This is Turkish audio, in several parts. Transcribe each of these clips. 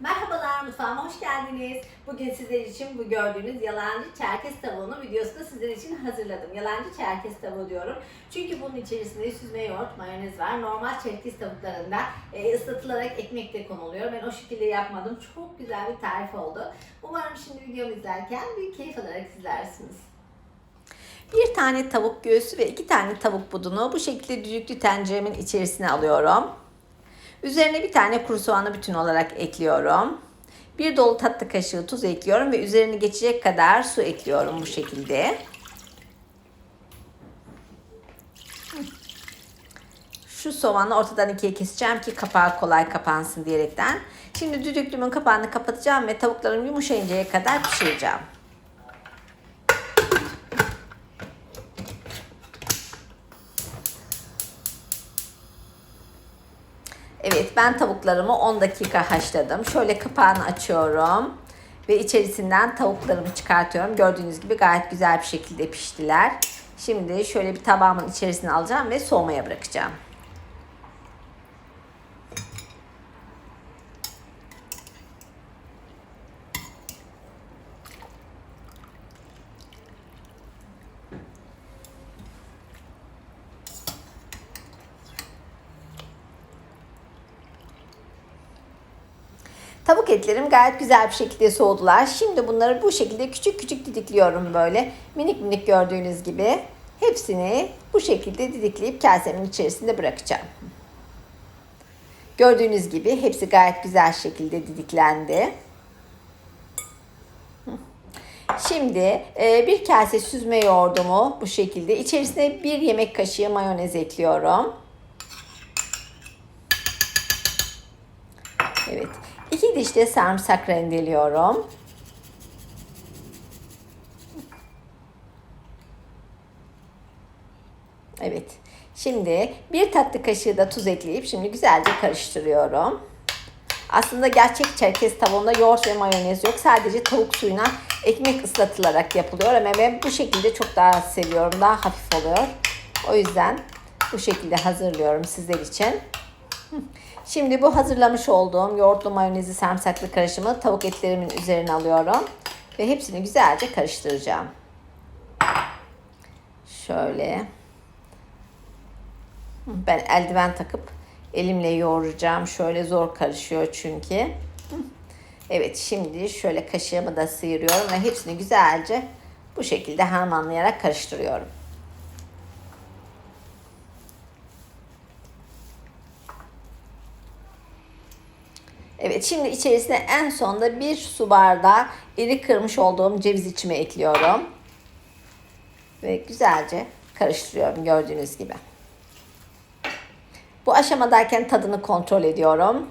Merhabalar mutfağıma hoş geldiniz. Bugün sizler için bu gördüğünüz yalancı çerkez tavuğunu videosunu sizler için hazırladım. Yalancı çerkez tavuğu diyorum. Çünkü bunun içerisinde süzme yoğurt, mayonez var. Normal çerkez tavuklarında e, ıslatılarak ekmek de konuluyor. Ben o şekilde yapmadım. Çok güzel bir tarif oldu. Umarım şimdi videomu izlerken büyük keyif alarak izlersiniz. Bir tane tavuk göğsü ve iki tane tavuk budunu bu şekilde düdüklü tenceremin içerisine alıyorum. Üzerine bir tane kuru soğanı bütün olarak ekliyorum. Bir dolu tatlı kaşığı tuz ekliyorum ve üzerini geçecek kadar su ekliyorum bu şekilde. Şu soğanı ortadan ikiye keseceğim ki kapağı kolay kapansın diyerekten. Şimdi düdüklümün kapağını kapatacağım ve tavuklarım yumuşayıncaya kadar pişireceğim. Evet ben tavuklarımı 10 dakika haşladım. Şöyle kapağını açıyorum. Ve içerisinden tavuklarımı çıkartıyorum. Gördüğünüz gibi gayet güzel bir şekilde piştiler. Şimdi şöyle bir tabağımın içerisine alacağım ve soğumaya bırakacağım. Tavuk etlerim gayet güzel bir şekilde soğudular. Şimdi bunları bu şekilde küçük küçük didikliyorum böyle. Minik minik gördüğünüz gibi. Hepsini bu şekilde didikleyip kasemin içerisinde bırakacağım. Gördüğünüz gibi hepsi gayet güzel şekilde didiklendi. Şimdi e, bir kase süzme yoğurdumu bu şekilde içerisine bir yemek kaşığı mayonez ekliyorum. Evet. İki diş de sarımsak rendeliyorum. Evet. Şimdi bir tatlı kaşığı da tuz ekleyip şimdi güzelce karıştırıyorum. Aslında gerçek çerkez tavuğunda yoğurt ve mayonez yok. Sadece tavuk suyuna ekmek ıslatılarak yapılıyor. Ama ben bu şekilde çok daha seviyorum. Daha hafif oluyor. O yüzden bu şekilde hazırlıyorum sizler için. Şimdi bu hazırlamış olduğum yoğurtlu mayonezli sarımsaklı karışımı tavuk etlerimin üzerine alıyorum. Ve hepsini güzelce karıştıracağım. Şöyle. Ben eldiven takıp elimle yoğuracağım. Şöyle zor karışıyor çünkü. Evet şimdi şöyle kaşığımı da sıyırıyorum ve hepsini güzelce bu şekilde harmanlayarak karıştırıyorum. Evet şimdi içerisine en sonda bir su bardağı iri kırmış olduğum ceviz içimi ekliyorum. Ve güzelce karıştırıyorum gördüğünüz gibi. Bu aşamadayken tadını kontrol ediyorum.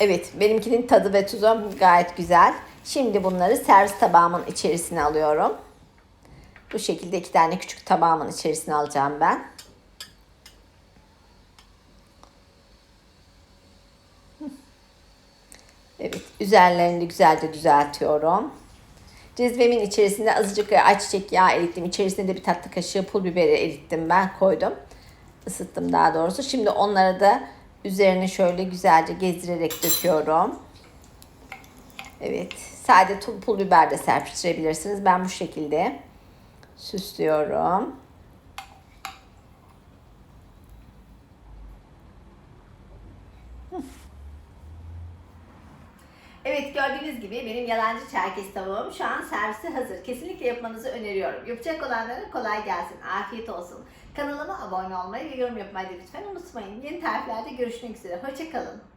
Evet benimkinin tadı ve tuzu gayet güzel. Şimdi bunları servis tabağımın içerisine alıyorum. Bu şekilde iki tane küçük tabağımın içerisine alacağım ben. Evet, üzerlerini güzelce düzeltiyorum. Cezvemin içerisinde azıcık ayçiçek yağı erittim. İçerisinde de bir tatlı kaşığı pul biberi erittim ben koydum. Isıttım daha doğrusu. Şimdi onları da üzerine şöyle güzelce gezdirerek döküyorum. Evet, sade pul biber de serpiştirebilirsiniz. Ben bu şekilde süslüyorum. Evet gördüğünüz gibi benim yalancı çerkez tavuğum şu an servisi hazır. Kesinlikle yapmanızı öneriyorum. Yapacak olanlara kolay gelsin. Afiyet olsun. Kanalıma abone olmayı ve yorum yapmayı da lütfen unutmayın. Yeni tariflerde görüşmek üzere. Hoşçakalın.